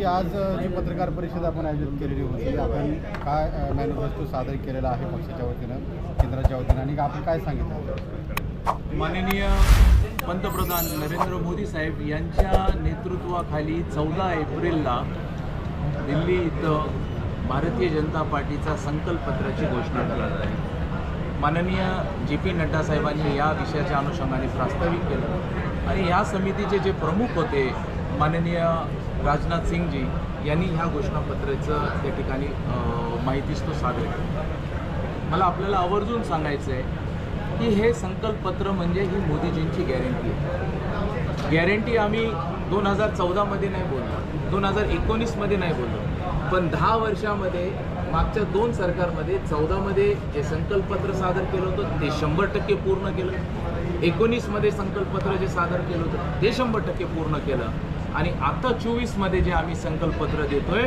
पूर्वी आज जी पत्रकार परिषद आपण आयोजित केलेली होती आपण काय मॅनिफेस्टो सादर केलेला आहे पक्षाच्या वतीनं केंद्राच्या वतीनं आणि आपण काय सांगितलं? माननीय पंतप्रधान नरेंद्र मोदी साहेब यांच्या नेतृत्वाखाली चौदा एप्रिलला दिल्ली इथं भारतीय जनता पार्टीचा संकल्पपत्राची घोषणा करण्यात आहे माननीय जे पी नड्डा साहेबांनी या विषयाच्या अनुषंगाने प्रास्ताविक केलं. आणि या समितीचे जे प्रमुख होते माननीय राजनाथ सिंगजी यांनी ह्या घोषणापत्राचं त्या ठिकाणी माहितीच तो सादर केला. मला आपल्याला आवर्जून सांगायचं आहे की हे संकल्पपत्र म्हणजे ही मोदीजींची गॅरंटी आहे. गॅरंटी आम्ही दोन हजार चौदामध्ये नाही बोललो दोन हजार एकोणीसमध्ये नाही बोललो पण दहा वर्षामध्ये मागच्या दोन सरकारमध्ये चौदामध्ये जे संकल्पपत्र सादर केलं होतं ते शंभर टक्के पूर्ण केलं. एकोणीसमध्ये संकल्पपत्र जे सादर केलं होतं ते शंभर टक्के पूर्ण केलं. आणि आता चोवीसमध्ये जे आम्ही संकल्पपत्र देतोय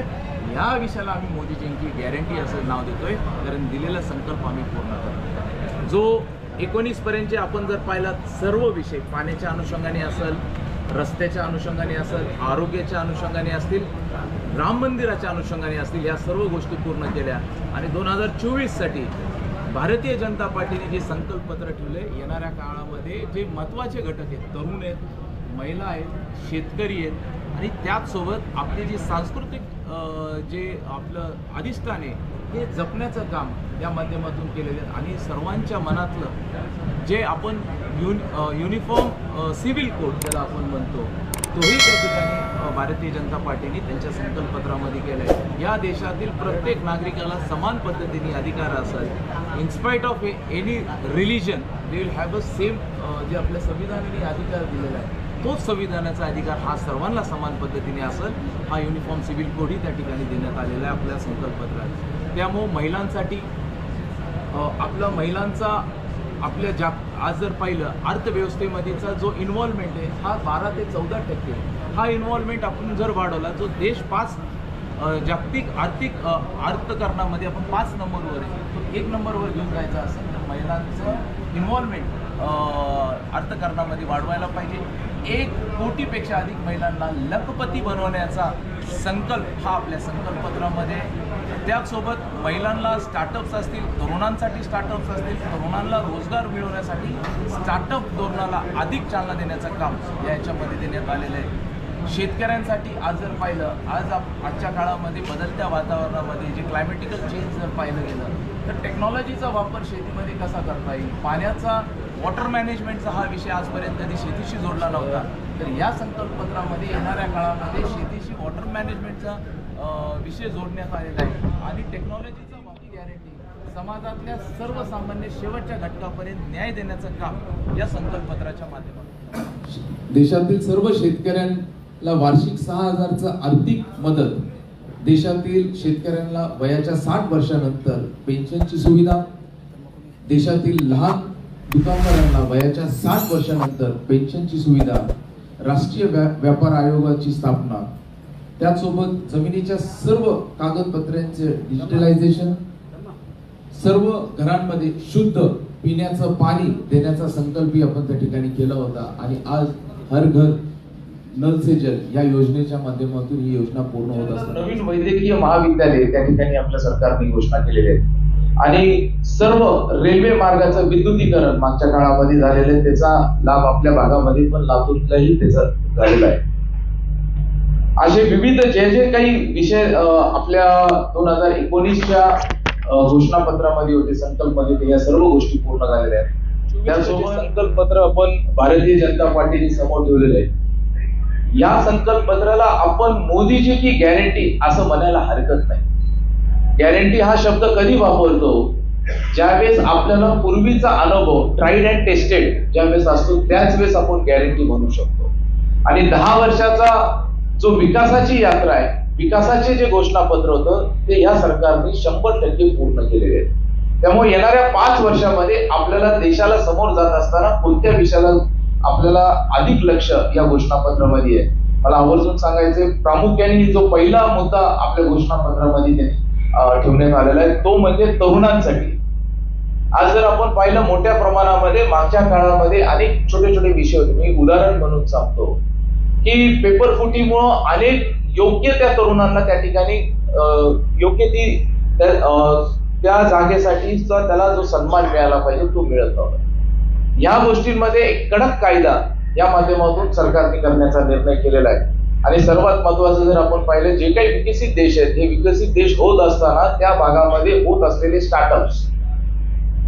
या विषयाला आम्ही मोदीजींची गॅरंटी असं नाव देतोय कारण दिलेला संकल्प आम्ही पूर्ण करतो जो एकोणीसपर्यंत जे आपण जर पाहिला सर्व विषय पाण्याच्या अनुषंगाने असेल रस्त्याच्या अनुषंगाने असेल आरोग्याच्या अनुषंगाने असतील राम मंदिराच्या अनुषंगाने असतील या सर्व गोष्टी पूर्ण केल्या. आणि दोन हजार चोवीससाठी भारतीय जनता पार्टीने जे संकल्पपत्र ठेवले येणाऱ्या काळामध्ये जे महत्त्वाचे घटक आहेत तरुण आहेत महिला आहेत शेतकरी आहेत आणि त्याचसोबत आपली जी सांस्कृतिक जे आपलं अधिष्ठान आहे हे जपण्याचं काम या माध्यमातून केलेलं आहे. आणि सर्वांच्या मनातलं जे आपण युन युनिफॉर्म सिव्हिल कोड ज्याला आपण म्हणतो तोही त्या ठिकाणी भारतीय जनता पार्टीने त्यांच्या संकल्पपत्रामध्ये केलं आहे या देशातील प्रत्येक नागरिकाला समान पद्धतीने अधिकार असेल in spite of any religion they will have a same जे आपल्या संविधानाने अधिकार दिलेला आहे. तोच संविधानाचा अधिकार हा सर्वांना समान पद्धतीने असेल हा युनिफॉर्म सिव्हिल कोडही त्या ठिकाणी देण्यात आलेला आहे आपल्या संकल्पपत्रात त्यामुळं महिलांसाठी आपला महिलांचा आपल्या जाग आज जर पाहिलं अर्थव्यवस्थेमध्येचा जो इन्व्हॉल्वमेंट आहे हा बारा ते चौदा टक्के. हा इन्व्हॉल्वमेंट आपण जर वाढवला जो देश पाच जागतिक आर्थिक अर्थकरणामध्ये अर्थकारणामध्ये आपण पाच नंबरवर आहे तो एक नंबरवर घेऊन जायचा असेल तर महिलांचं इन्व्हॉल्वमेंट अर्थकारणामध्ये वाढवायला पाहिजे. एक कोटीपेक्षा अधिक महिलांना लखपती बनवण्याचा संकल्प हा आपल्या संकल्पपत्रामध्ये त्यासोबत महिलांना स्टार्टअप्स असतील तरुणांसाठी स्टार्टअप्स असतील तरुणांना रोजगार मिळवण्यासाठी स्टार्टअप धोरणाला अधिक चालना देण्याचं काम याच्यामध्ये देण्यात आलेलं आहे. शेतकऱ्यांसाठी आज जर पाहिलं आज आप आजच्या काळामध्ये बदलत्या वातावरणामध्ये जे क्लायमेटिकल चेंज जर पाहिलं गेलं तर टेक्नॉलॉजीचा वापर शेतीमध्ये कसा करता येईल? पाण्याचा वॉटर मॅनेजमेंटचा हा विषय आजपर्यंत कधी शेतीशी जोडला नव्हता. तर या संकल्पपत्रामध्ये येणाऱ्या काळामध्ये शेतीशी वॉटर मॅनेजमेंटचा विषय जोडण्यात आलेला आहे. आणि टेक्नॉलॉजीचा वापर गॅरंटी समाजातल्या सर्वसामान्य शेवटच्या घटकापर्यंत न्याय देण्याचं काम या संकल्पपत्राच्या माध्यमातून. देशातील सर्व शेतकऱ्यांना वार्षिक सहा हजारचं आर्थिक मदत. देशातील शेतकऱ्यांना वयाच्या साठ वर्षानंतर पेन्शनची सुविधा. देशातील लहान दुकानदारांना वयाच्या साठ वर्षानंतर पेन्शनची सुविधा राष्ट्रीय व्या व्यापार आयोगाची स्थापना त्यासोबत जमिनीच्या सर्व कागदपत्रांचे डिजिटलायझेशन सर्व घरांमध्ये शुद्ध पिण्याचं पाणी देण्याचा संकल्पही आपण त्या ठिकाणी केला होता आणि आज हर घर नल से जल या योजनेच्या माध्यमातून ही योजना पूर्ण होत असतात नवीन वैद्यकीय महाविद्यालय त्या ठिकाणी आपल्या सरकारने घोषणा केलेली आहे आणि सर्व रेल्वे मार्गाचं विद्युतीकरण मागच्या काळामध्ये झालेलं आहे त्याचा लाभ आपल्या भागामध्ये पण लातूरलाही त्याचा झालेला आहे. असे विविध जे जे काही विषय आपल्या दोन हजार एकोणीसच्या घोषणापत्रामध्ये होते संकल्पमध्ये या सर्व गोष्टी पूर्ण झालेल्या आहेत. त्यासोबत संकल्पपत्र आपण भारतीय जनता पार्टीने समोर ठेवलेले आहे या संकल्पपत्राला आपण मोदीजी की गॅरंटी असं म्हणायला हरकत नाही. गॅरंटी हा शब्द कधी वापरतो? ज्यावेळेस आपल्याला पूर्वीचा अनुभव ट्राईड अँड टेस्टेड ज्यावेळेस असतो त्याच वेळेस आपण गॅरंटी म्हणू शकतो. आणि दहा वर्षाचा जो विकासाची यात्रा आहे विकासाचे जे घोषणापत्र होतं ते या सरकारने शंभर टक्के पूर्ण केलेले आहे त्यामुळे येणाऱ्या पाच वर्षामध्ये आपल्याला देशाला समोर जात असताना कोणत्या विषयाला आपल्याला अधिक लक्ष या घोषणापत्रामध्ये आहे? मला आवर्जून सांगायचे प्रामुख्याने जो पहिला मुद्दा आपल्या घोषणापत्रामध्ये त्यांनी ठेवण्यात आलेला आहे. तो म्हणजे तरुणांसाठी. आज जर आपण पाहिलं मोठ्या प्रमाणामध्ये मागच्या काळामध्ये अनेक छोटे छोटे विषय होते. मी उदाहरण म्हणून सांगतो की पेपर फुटीमुळं अनेक योग्य त्या तरुणांना त्या ठिकाणी अं, योग्य ती त्या- अं, त्या जागेसाठी त्याला जो सन्मान मिळाला पाहिजे तो मिळत नव्हता. या गोष्टींमध्ये एक कडक कायदा या माध्यमातून सरकारने करण्याचा निर्णय केलेला आहे. आणि सर्वात महत्वाचं जर आपण पाहिलं जे काही विकसित देश आहेत हे विकसित देश होत असताना त्या भागामध्ये होत असलेले स्टार्टअप्स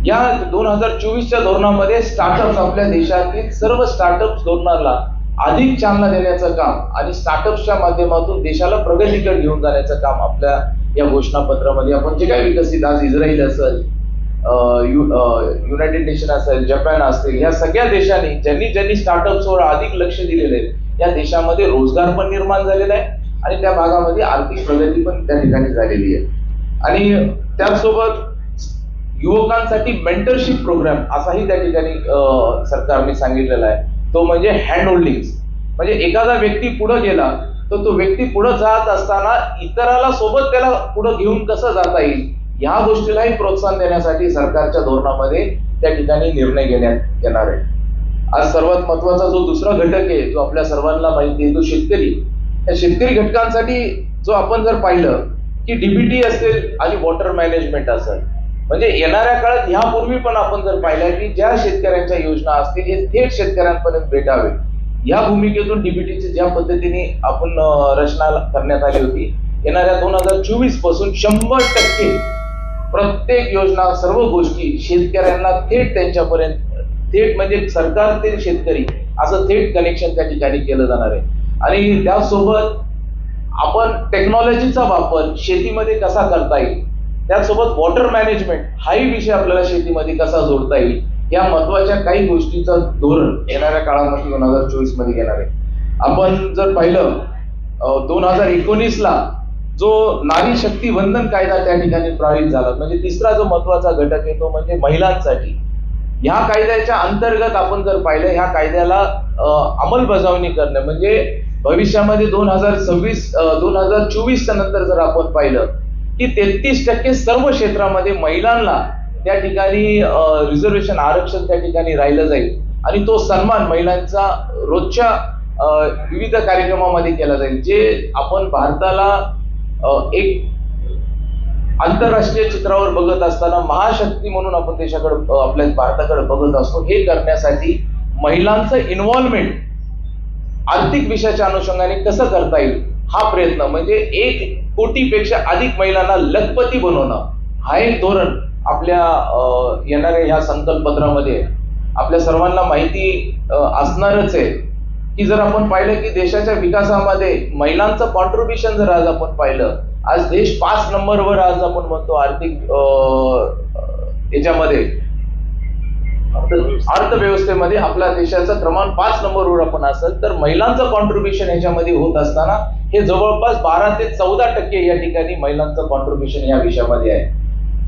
या दोन हजार चोवीसच्या धोरणामध्ये स्टार्टअप्स आपल्या देशातील सर्व स्टार्टअप्स धोरणाला अधिक चालना देण्याचं काम आणि स्टार्टअप्सच्या माध्यमातून देशाला प्रगतीकडे घेऊन जाण्याचं काम आपल्या या घोषणापत्रामध्ये आपण जे काही विकसित आज इस्रायल असेल युनायटेड नेशन असेल जपान असेल या सगळ्या देशांनी ज्यांनी ज्यांनी स्टार्टअप्सवर अधिक लक्ष दिलेले आहे या देशामध्ये रोजगार पण निर्माण झालेला आहे आणि त्या भागामध्ये आर्थिक प्रगती पण त्या ठिकाणी झालेली आहे. आणि त्याचसोबत युवकांसाठी मेंटरशिप प्रोग्राम असाही त्या ठिकाणी सरकारने सांगितलेला आहे. तो म्हणजे हँड होल्डिंग म्हणजे एखादा व्यक्ती पुढे गेला तर तो व्यक्ती पुढे जात असताना इतराला सोबत त्याला पुढे घेऊन कसं जाता येईल या गोष्टीलाही प्रोत्साहन देण्यासाठी सरकारच्या धोरणामध्ये त्या ठिकाणी निर्णय घेण्यात येणार आहे. आज सर्वात महत्त्वाचा जो दुसरा घटक आहे जो आपल्या सर्वांना माहिती आहे तो शेतकरी. या शेतकरी घटकांसाठी जो आपण जर पाहिलं की डीबीटी असेल आणि वॉटर मॅनेजमेंट असेल. म्हणजे येणाऱ्या काळात ह्यापूर्वी पण आपण जर पाहिलं की ज्या शेतकऱ्यांच्या योजना असतील हे थेट शेतकऱ्यांपर्यंत भेटावे. या भूमिकेतून डीबीटीची ज्या पद्धतीने आपण रचना करण्यात आली होती येणाऱ्या दोन हजार चोवीसपासून शंभर टक्के प्रत्येक योजना सर्व गोष्टी शेतकऱ्यांना थेट त्यांच्यापर्यंत थेट म्हणजे सरकार ते शेतकरी असं थेट कनेक्शन त्या ठिकाणी केलं जाणार आहे. आणि त्यासोबत आपण टेक्नॉलॉजीचा वापर शेतीमध्ये कसा करता येईल? त्यासोबत वॉटर मॅनेजमेंट हाही विषय आपल्याला शेतीमध्ये कसा जोडता येईल? या महत्त्वाच्या काही गोष्टीचं धोरण येणाऱ्या काळामध्ये दोन हजार चोवीसमध्ये घेणार आहे. आपण जर पाहिलं दोन हजार एकोणीस ला जो नारी शक्ती वंदन कायदा त्या ठिकाणी प्रभावित झाला म्हणजे तिसरा जो महत्त्वाचा घटक आहे तो म्हणजे महिलांसाठी. ह्या कायद्याच्या अंतर्गत आपण जर पाहिलं ह्या कायद्याला अंमलबजावणी करणं म्हणजे भविष्यामध्ये दोन हजार सव्वीस दोन हजार चोवीसच्या नंतर जर आपण पाहिलं की तेहतीस टक्के सर्व क्षेत्रामध्ये महिलांना त्या ठिकाणी रिझर्वेशन आरक्षण त्या ठिकाणी राहिलं जाईल. आणि तो सन्मान महिलांचा रोजच्या विविध कार्यक्रमामध्ये केला जाईल जे आपण भारताला एक आंतरराष्ट्रीय चित्रावर बघत असताना महाशक्ती म्हणून आपण देशाकडे आपल्या भारताकडे बघत असतो. हे करण्यासाठी महिलांचं इन्व्हॉल्वमेंट आर्थिक विषयाच्या अनुषंगाने कसं करता येईल हा प्रयत्न म्हणजे एक कोटीपेक्षा अधिक महिलांना लखपती बनवणं हा एक धोरण आपल्या येणाऱ्या ह्या संकल्पपत्रामध्ये आपल्या सर्वांना माहिती असणारच आहे. की जर आपण पाहिलं की देशाच्या विकासामध्ये महिलांचं कॉन्ट्रीब्युशन जर आज आपण पाहिलं आज देश पाच नंबरवर आज आपण म्हणतो आर्थिक याच्यामध्ये. अर्थव्यवस्थेमध्ये आपल्या देशाचं क्रमांक पाच नंबरवर आपण असेल तर महिलांचं कॉन्ट्रीब्युशन याच्यामध्ये होत असताना हे जवळपास बारा ते चौदा टक्के या ठिकाणी महिलांचं कॉन्ट्रीब्युशन या विषयामध्ये आहे.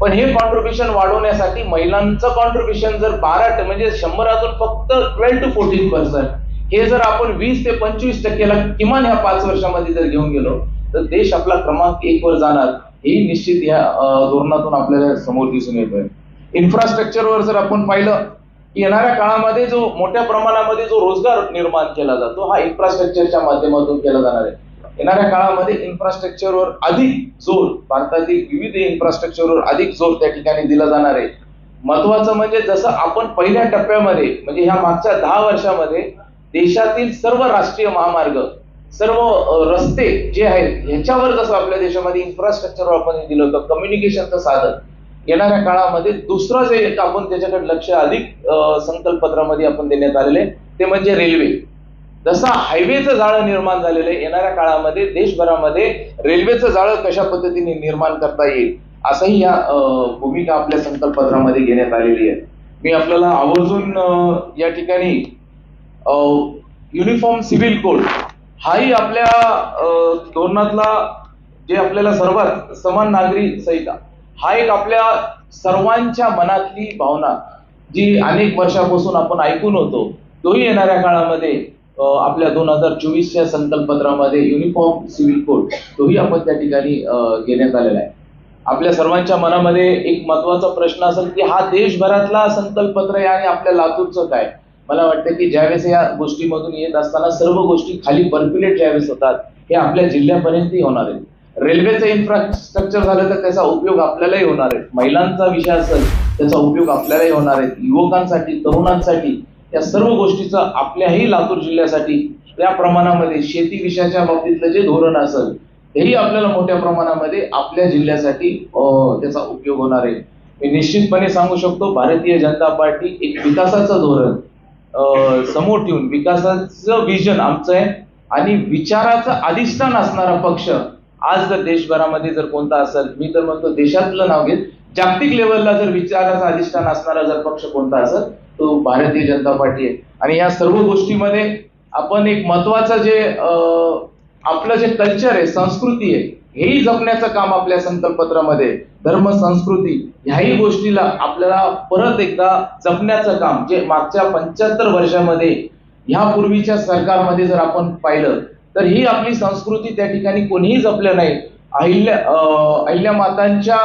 पण हे कॉन्ट्रीब्युशन वाढवण्यासाठी महिलांचं कॉन्ट्रीब्युशन जर बारा ट- म्हणजे शंभरातून फक्त ट्वेल्व टू फोर्टीन पर्सेंट हे जर आपण वीस ते पंचवीस टक्केला किमान ह्या पाच वर्षामध्ये जर घेऊन गेलो तर देश आपला क्रमांक एक वर जाणार हे निश्चित या धोरणातून आपल्याला समोर दिसून येतोय. इन्फ्रास्ट्रक्चरवर जर आपण पाहिलं की येणाऱ्या काळामध्ये जो मोठ्या प्रमाणामध्ये जो रोजगार निर्माण केला जातो हा इन्फ्रास्ट्रक्चरच्या माध्यमातून केला जाणार आहे. येणाऱ्या काळामध्ये इन्फ्रास्ट्रक्चरवर अधिक जोर भारतातील विविध इन्फ्रास्ट्रक्चरवर अधिक जोर त्या ठिकाणी दिला जाणार आहे. महत्वाचं म्हणजे जसं आपण पहिल्या टप्प्यामध्ये म्हणजे ह्या मागच्या दहा वर्षामध्ये देशातील सर्व राष्ट्रीय महामार्ग सर्व रस्ते जे आहेत ह्याच्यावर जसं आपल्या देशामध्ये इन्फ्रास्ट्रक्चर आपण दिलं होतं कम्युनिकेशनचं साधन. येणाऱ्या काळामध्ये दुसरं जे एक आपण त्याच्याकडे लक्ष अधिक अ, संकल्पपत्रामध्ये आपण देण्यात आलेले ते म्हणजे रेल्वे जसं हायवेचं जाळं निर्माण झालेलं आहे येणाऱ्या काळामध्ये देशभरामध्ये रेल्वेचं जाळं कशा पद्धतीने निर्माण करता येईल असंही या भूमिका आपल्या संकल्पपत्रामध्ये घेण्यात आलेली आहे. मी आपल्याला आवर्जून या ठिकाणी युनिफॉर्म सिव्हिल कोड हाही आपल्या अ, धोरणातला जे आपल्याला सर्वात समान नागरी संहिता हा एक आपल्या सर्वांच्या मनातली भावना जी अनेक वर्षापासून आपण ऐकून होतो तोही येणाऱ्या काळामध्ये आपल्या दोन हजार चोवीसच्या संकल्पपत्रामध्ये युनिफॉर्म सिव्हिल कोड तोही आपण त्या ठिकाणी घेण्यात आलेला आहे. आपल्या सर्वांच्या मनामध्ये एक महत्त्वाचा प्रश्न असेल की हा देशभरातला संकल्पपत्र आहे आणि आपल्या लातूरचं काय? मला वाटतं की ज्यावेळेस या गोष्टीमधून येत असताना सर्व गोष्टी खाली पर्क्युलेट ज्यावेळेस होतात हे आपल्या जिल्ह्यापर्यंतही होणार आहे. रेल्वेचं इन्फ्रास्ट्रक्चर झालं तर त्याचा उपयोग आपल्यालाही होणार आहे. महिलांचा विषय असेल त्याचा उपयोग आपल्यालाही होणार आहे. युवकांसाठी तरुणांसाठी या सर्व गोष्टीचा आपल्याही लातूर जिल्ह्यासाठी त्या प्रमाणामध्ये शेती विषयाच्या बाबतीतलं जे धोरण असेल तेही आपल्याला मोठ्या प्रमाणामध्ये आपल्या जिल्ह्यासाठी त्याचा उपयोग होणार आहे. मी निश्चितपणे सांगू शकतो भारतीय जनता पार्टी एक विकासाचं धोरण समोर ठेवून. विकासाचं विजन आमचं आहे. आणि विचाराचं अधिष्ठान असणारा पक्ष आज जर देशभरामध्ये जर कोणता असेल मी तर म्हणतो देशातलं नाव घेत जागतिक लेवलला जर विचाराचं अधिष्ठान असणारा जर पक्ष कोणता असेल तो भारतीय जनता पार्टी आहे. आणि या सर्व गोष्टीमध्ये आपण एक महत्वाचं जे आपलं जे कल्चर आहे संस्कृती आहे हेही जपण्याचं काम आपल्या संकल्पपत्रामध्ये धर्म संस्कृती ह्याही गोष्टीला आपल्याला परत एकदा जपण्याचं काम जे मागच्या पंच्याहत्तर वर्षामध्ये ह्यापूर्वीच्या सरकारमध्ये जर आपण पाहिलं तर ही आपली संस्कृती त्या ठिकाणी कोणीही जपलं नाही. अहिल्या अहिल्या मातांच्या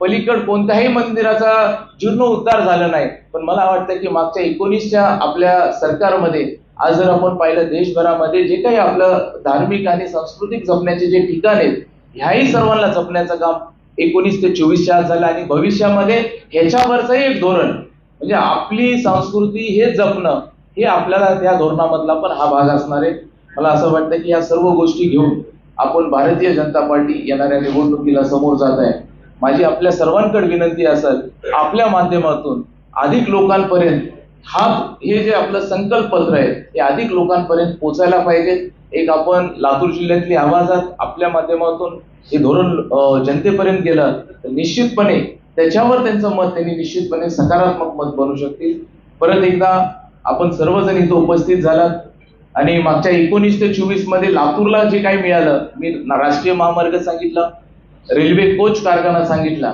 पलीकड कोणत्याही मंदिराचा जीर्णोद्धार झाला नाही. पण मला वाटतं की मागच्या एकोणीसच्या आपल्या सरकारमध्ये आज जर आपण पाहिलं देशभरामध्ये जे काही आपलं धार्मिक आणि सांस्कृतिक जपण्याचे जे ठिकाण आहेत ह्याही सर्वांना जपण्याचं काम एकोणीस ते चोवीसच्या आज झालं आणि भविष्यामध्ये ह्याच्यावरचंही एक धोरण म्हणजे आपली संस्कृती हे जपणं हे आपल्याला त्या धोरणामधला पण हा भाग असणार आहे. मला असं वाटतं की या सर्व गोष्टी घेऊन आपण भारतीय जनता पार्टी येणाऱ्या निवडणुकीला समोर जात आहे. माझी आपल्या सर्वांकडे विनंती असेल आपल्या माध्यमातून अधिक लोकांपर्यंत हा हे जे आपलं संकल्पपत्र आहे हे अधिक लोकांपर्यंत पोचायला पाहिजे. एक आपण लातूर जिल्ह्यातली आवाजात आपल्या माध्यमातून हे धोरण जनतेपर्यंत गेलं तर निश्चितपणे त्याच्यावर त्यांचं मत त्यांनी निश्चितपणे सकारात्मक मत बनू शकतील. परत एकदा आपण सर्वजण इथं उपस्थित झालात. आणि मागच्या एकोणीस ते चोवीसमध्ये लातूरला जे काही मिळालं मी राष्ट्रीय महामार्ग सांगितलं रेल्वे कोच कारखाना सांगितला.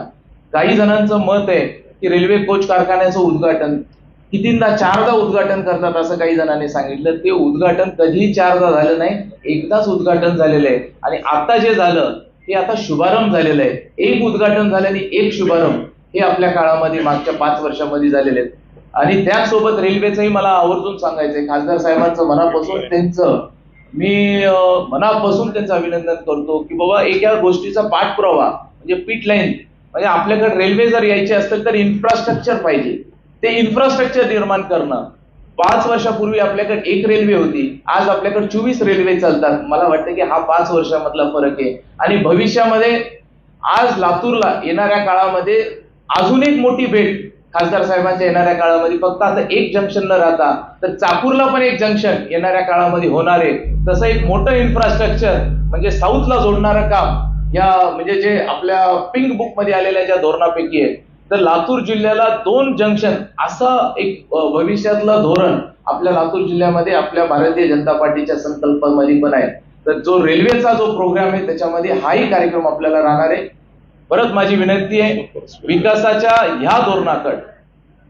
काही जणांचं मत आहे की रेल्वे कोच कारखान्याचं उद्घाटन कितींदा चारदा उद्घाटन करतात असं काही जणांनी सांगितलं. ते उद्घाटन कधीही चारदा झालं नाही एकदाच उद्घाटन झालेलं आहे. आणि आता जे झालं हे आता शुभारंभ झालेलं आहे. एक उद्घाटन झालं आणि एक शुभारंभ हे आपल्या काळामध्ये मागच्या पाच वर्षामध्ये झालेले आहेत. आणि त्याचसोबत रेल्वेचंही मला आवर्जून सांगायचंय. खासदार साहेबांचं मनापासून त्यांचं मी मनापासून त्यांचं अभिनंदन करतो की बाबा एका गोष्टीचा पाठपुरावा म्हणजे पीट लाईन म्हणजे आपल्याकडे रेल्वे जर यायची असेल तर इन्फ्रास्ट्रक्चर पाहिजे. ते इन्फ्रास्ट्रक्चर निर्माण करणं. पाच वर्षापूर्वी आपल्याकडे एक रेल्वे होती. आज आपल्याकडे चोवीस रेल्वे चालतात. मला वाटतं की हा पाच वर्षामधला फरक आहे. आणि भविष्यामध्ये आज लातूरला येणाऱ्या काळामध्ये अजून एक मोठी भेट खासदार साहेबांच्या येणाऱ्या काळामध्ये. फक्त आता एक जंक्शन न राहता तर चाकूरला पण एक जंक्शन येणाऱ्या काळामध्ये होणार आहे. तसं एक मोठं इन्फ्रास्ट्रक्चर म्हणजे साऊथला जोडणारं काम या म्हणजे जे आपल्या पिंक बुकमध्ये आलेल्या ज्या धोरणापैकी आहे तर लातूर जिल्ह्याला दोन जंक्शन असं एक भविष्यातलं धोरण आपल्या लातूर जिल्ह्यामध्ये आपल्या भारतीय जनता पार्टीच्या संकल्पामध्ये पण आहे. तर जो रेल्वेचा जो प्रोग्राम आहे त्याच्यामध्ये हाही कार्यक्रम आपल्याला राहणार आहे. परत माझी विनंती आहे विकासाच्या ह्या धोरणाकड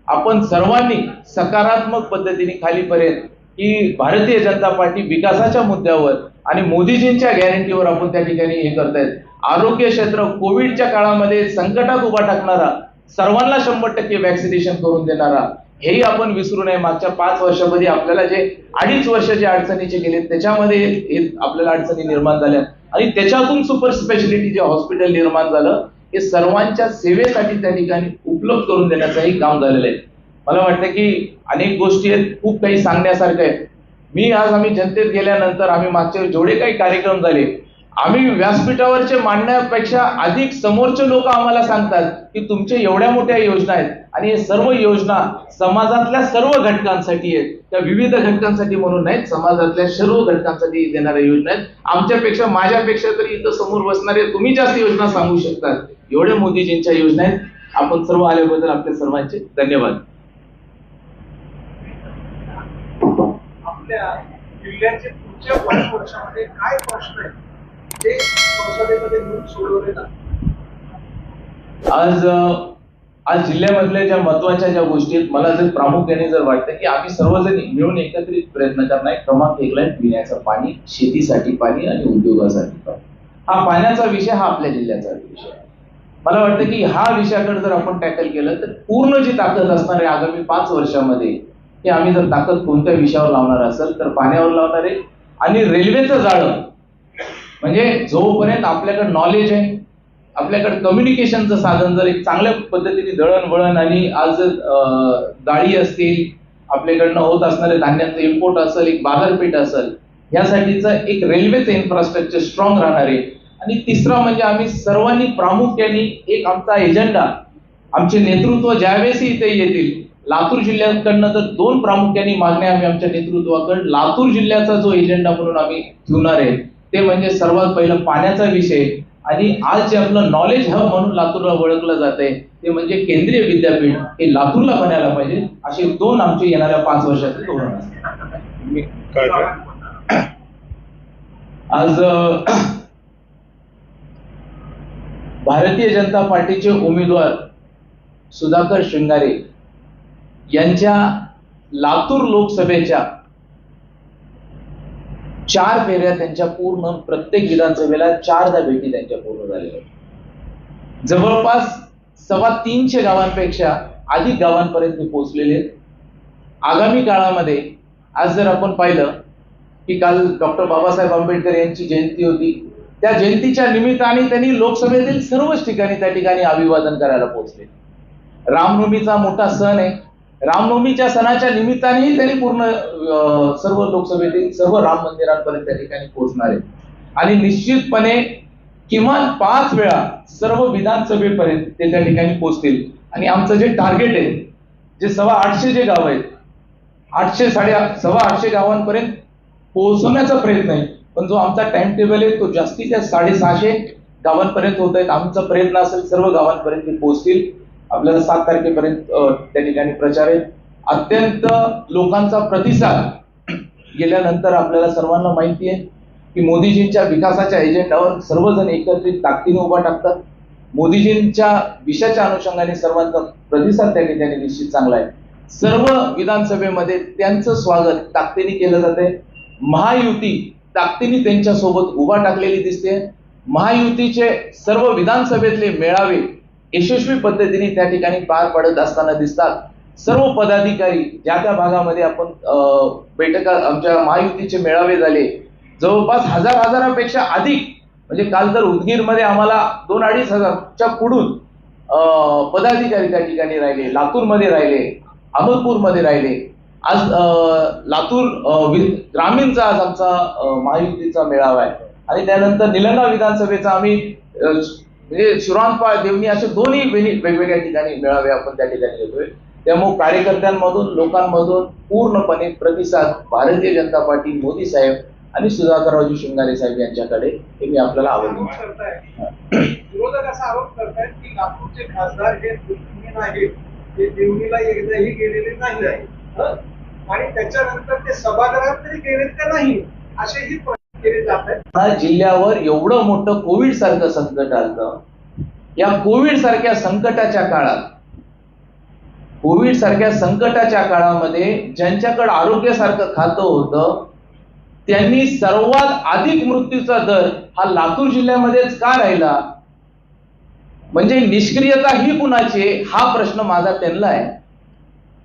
आपण सर्वांनी सकारात्मक पद्धतीने खालीपर्यंत की भारतीय जनता पार्टी विकासाच्या मुद्द्यावर आणि मोदीजींच्या गॅरंटीवर आपण त्या ठिकाणी हे करतायत. आरोग्य क्षेत्र कोविडच्या काळामध्ये संकटात उभा टाकणारा सर्वांना शंभर टक्के वॅक्सिनेशन करून देणारा हेही आपण विसरू नये. मागच्या पाच वर्षामध्ये आपल्याला जे अडीच वर्ष जे अडचणीचे गेले त्याच्यामध्ये हे आपल्याला अडचणी निर्माण झाल्या. आणि त्याच्यातून सुपर स्पेशालिटी जे हॉस्पिटल निर्माण झालं हे सर्वांच्या सेवेसाठी त्या ठिकाणी उपलब्ध करून देण्याचंही काम झालेलं आहे. मला वाटतं की अनेक गोष्टी आहेत खूप काही सांगण्यासारखं आहे. मी आज आम्ही जनतेत गेल्यानंतर आम्ही मागचे जेवढे काही कार्यक्रम झाले आम्ही व्यासपीठावरचे मांडण्यापेक्षा अधिक समोरचे लोक आम्हाला सांगतात की तुमच्या एवढ्या मोठ्या योजना आहेत आणि हे सर्व योजना समाजातल्या सर्व घटकांसाठी आहेत. त्या विविध घटकांसाठी म्हणून नाहीत समाजातल्या सर्व घटकांसाठी देणाऱ्या योजना आहेत. आमच्यापेक्षा माझ्यापेक्षा तरी इथं समोर बसणारे तुम्ही जास्त योजना सांगू शकतात. एवढ्या मोदीजींच्या योजना आहेत. आपण सर्व आल्याबद्दल आपल्या सर्वांचे धन्यवाद. आपल्या जिल्ह्याचे पुढच्या पाच वर्षामध्ये काय प्रश्न आहेत? ते संसदेमध्ये घेऊन सोडवले जातात आज आज जिल्ह्यामधल्या ज्या महत्त्वाच्या ज्या गोष्टी आहेत मला जर प्रामुख्याने जर वाटतं की आम्ही सर्वजण मिळून एकत्रित प्रयत्न करणार क्रमांक एकला पिण्याचं पाणी शेतीसाठी पाणी आणि उद्योगासाठी पाणी हा पाण्याचा विषय हा आपल्या जिल्ह्याचा विषय आहे. मला वाटतं की हा विषयाकडे जर आपण टॅकल केलं तर पूर्ण जी ताकद असणार आहे आगामी पाच वर्षामध्ये की आम्ही जर ताकद कोणत्या विषयावर लावणार असेल तर पाण्यावर लावणार आहे आणि रेल्वेचं जाळं म्हणजे जोपर्यंत आपल्याकडे नॉलेज आहे आपल्याकडे कम्युनिकेशनचं साधन जर एक चांगल्या पद्धतीने दळणवळण आणि आज अं, असतील आपल्याकडनं होत असणारे धान्याचं इम्पोर्ट असेल एक बाजारपेठ असेल यासाठीचं एक रेल्वेचं इन्फ्रास्ट्रक्चर स्ट्रॉंग राहणार आहे. आणि तिसरा म्हणजे आम्ही सर्वांनी प्रामुख्याने एक आमचा एजेंडा आमचे नेतृत्व ज्यावेळेसही इथे येतील लातूर जिल्ह्याकडनं तर दोन प्रामुख्याने मागण्या आम्ही आमच्या नेतृत्वाकडे लातूर जिल्ह्याचा जो एजेंडा म्हणून आम्ही ठेवणार आहे ते म्हणजे सर्वात पहिलं पाण्याचा विषय. आणि आज जे आपलं नॉलेज हब म्हणून लातूरला ओळखलं जात आहे ते म्हणजे केंद्रीय विद्यापीठ हे लातूरला बनायला पाहिजे असे दोन आमचे येणाऱ्या पाच वर्षाचे धोरण आज भारतीय जनता पार्टीचे उमेदवार सुधाकर शृंगारे यांच्या लातूर लोकसभेच्या चार फेऱ्या त्यांच्या पूर्ण प्रत्येक विधानसभेला चारदा भेटी त्यांच्या पूर्ण झालेल्या जवळपास सव्वा तीनशे गावांपेक्षा अधिक गावांपर्यंत ते पोहोचलेले आहेत. आगामी काळामध्ये आज जर आपण पाहिलं की काल डॉक्टर बाबासाहेब आंबेडकर यांची जयंती होती त्या जयंतीच्या निमित्ताने त्यांनी लोकसभेतील सर्वच ठिकाणी त्या ठिकाणी अभिवादन करायला पोहोचले. रामनवमीचा मोठा सण आहे. रामनवमीच्या सणाच्या निमित्तानेही त्यांनी पूर्ण सर्व लोकसभेतील सर्व राम मंदिरांपर्यंत त्या ठिकाणी पोहोचणार आहे आणि निश्चितपणे किमान पाच वेळा सर्व विधानसभेपर्यंत ते त्या ठिकाणी पोहोचतील. आणि आमचं जे टार्गेट आहे जे सव्वा आठशे जे गाव आहेत आठशे साडे सव्वा आठशे गावांपर्यंत पोहोचवण्याचा प्रयत्न आहे. पण जो आमचा टाइम टेबल आहे तो जास्तीत जास्त साडेसहाशे गावांपर्यंत होत आहेत. आमचा प्रयत्न असेल सर्व गावांपर्यंत ते पोहोचतील. आपल्याला सात तारखेपर्यंत त्या ठिकाणी प्रचार आहे. अत्यंत लोकांचा प्रतिसाद गेल्यानंतर आपल्याला सर्वांना माहिती आहे की मोदीजींच्या विकासाच्या एजेंडावर सर्वजण एकत्रित ताकदीने उभा टाकतात. मोदीजींच्या विषयाच्या अनुषंगाने सर्वांचा प्रतिसाद त्या ठिकाणी निश्चित चांगला आहे. सर्व विधानसभेमध्ये त्यांचं स्वागत ताकदीने केलं जाते महायुती ताकदीने त्यांच्यासोबत उभा टाकलेली दिसते. महायुतीचे सर्व विधानसभेतले मेळावे यशस्वी पद्धतीने त्या ठिकाणी पार पडत असताना दिसतात. सर्व पदाधिकारी ज्या त्या भागामध्ये आपण बैठका आमच्या महायुतीचे मेळावे झाले. जवळपास हजार हजारापेक्षा अधिक म्हणजे काल तर उदगीरमध्ये आम्हाला दोन अडीच हजारच्या पुढून पदाधिकारी त्या ठिकाणी राहिले. लातूरमध्ये राहिले अहमदपूरमध्ये राहिले. आज लातूर वि- ग्रामीणचा आज आमचा महायुतीचा मेळावा आहे. आणि त्यानंतर निलंगा विधानसभेचा आम्ही म्हणजे शिवरामपाळ देवणी असे दोन्ही वेगवेगळ्या ठिकाणी मेळावे आपण त्या ठिकाणी घेतोय. त्यामुळे कार्यकर्त्यांमधून लोकांमधून पूर्णपणे प्रतिसाद भारतीय जनता पार्टी मोदी साहेब आणि सुधाकररावजी शिंगारे साहेब यांच्याकडे हे मी आपल्याला आवडतो विरोधक असा आरोप करतायत की लातूरचे खासदार हे दुर्गुणीन आहेत ते देवणीला एकदाही गेलेले नाही आहे आणि त्याच्यानंतर ते सभागृहात तरी गेले का नाही? असेही जात या जिल्ह्यावर एवढं मोठं कोविड सारखं संकट आलं. या कोविड सारख्या संकटाच्या काळात कोविड सारख्या संकटाच्या काळामध्ये ज्यांच्याकडे आरोग्यासारखं खातं होतं त्यांनी सर्वात अधिक मृत्यूचा दर हा लातूर जिल्ह्यामध्येच का राहिला? म्हणजे निष्क्रियता ही कुणाची हा प्रश्न माझा त्यांना आहे.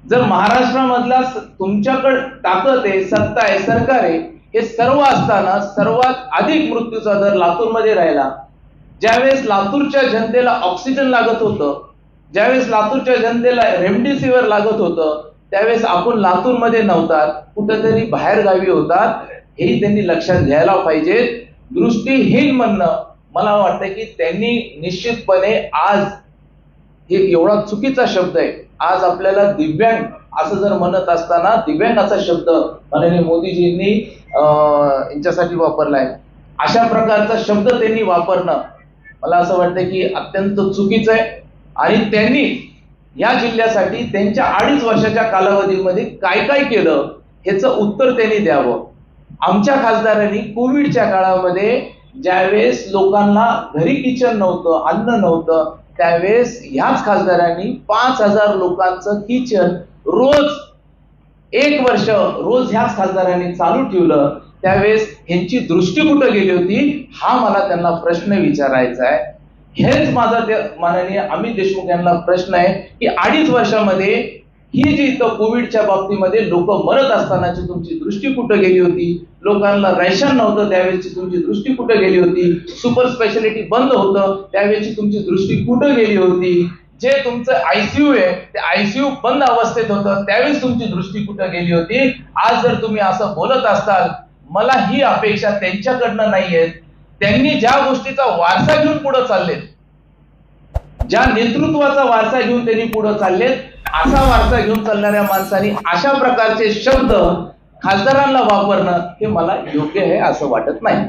जर महाराष्ट्रामधला तुमच्याकडे ताकद आहे सत्ता आहे सरकार आहे हे सर्व असताना सर्वात अधिक मृत्यूचा दर लातूरमध्ये राहिला. ज्यावेळेस लातूरच्या जनतेला ऑक्सिजन लागत होतं ज्यावेळेस लातूरच्या जनतेला रेमडेसिवीर लागत होतं त्यावेळेस आपण लातूरमध्ये नव्हतात कुठेतरी बाहेर गावी होतात हेही त्यांनी लक्षात घ्यायला पाहिजे. दृष्टीहीन म्हणणं मला वाटतं की त्यांनी निश्चितपणे आज हे एवढा चुकीचा शब्द आहे. आज आपल्याला दिव्यांग असं जर म्हणत असताना दिव्यांगाचा शब्द माननीय मोदीजींनी अं, यांच्यासाठी वापरलाय. अशा प्रकारचा शब्द त्यांनी वापरणं मला असं वाटतं की अत्यंत चुकीचं आहे. आणि त्यांनी या जिल्ह्यासाठी त्यांच्या अडीच वर्षाच्या कालावधीमध्ये काय काय केलं ह्याचं उत्तर त्यांनी द्यावं. आमच्या खासदारांनी कोविडच्या काळामध्ये ज्यावेळेस लोकांना घरी किचन नव्हतं अन्न नव्हतं त्यावेळेस ह्याच खासदारांनी पाच हजार लोकांचं किचन रोज एक वर्ष रोज ह्याच खासदारांनी चालू ठेवलं. त्यावेळेस ह्यांची दृष्टी कुठं गेली होती? हा मला त्यांना प्रश्न विचारायचा आहे. हेच माझा माननीय अमित देशमुख यांना प्रश्न आहे की अडीच वर्षामध्ये ही जी इथं कोविडच्या बाबतीमध्ये लोक मरत असतानाची तुमची दृष्टी कुठं गेली होती? लोकांना रेशन नव्हतं त्यावेळेची तुमची दृष्टी कुठं गेली होती? सुपर स्पेशालिटी बंद होतं त्यावेळेची तुमची दृष्टी कुठं गेली होती? जे तुमचं आयसीयू आहे ते आयसीयू बंद अवस्थेत होतं त्यावेळेस तुमची दृष्टी कुठं गेली होती? आज जर तुम्ही असं बोलत असाल मला ही अपेक्षा त्यांच्याकडनं नाहीये. त्यांनी ज्या गोष्टीचा वारसा घेऊन पुढे चाललेत ज्या नेतृत्वाचा वारसा घेऊन त्यांनी पुढे चाललेत असा वारसा घेऊन चालणाऱ्या माणसांनी अशा प्रकारचे शब्द खासदारांना वापरणं हे मला योग्य आहे असं वाटत नाही.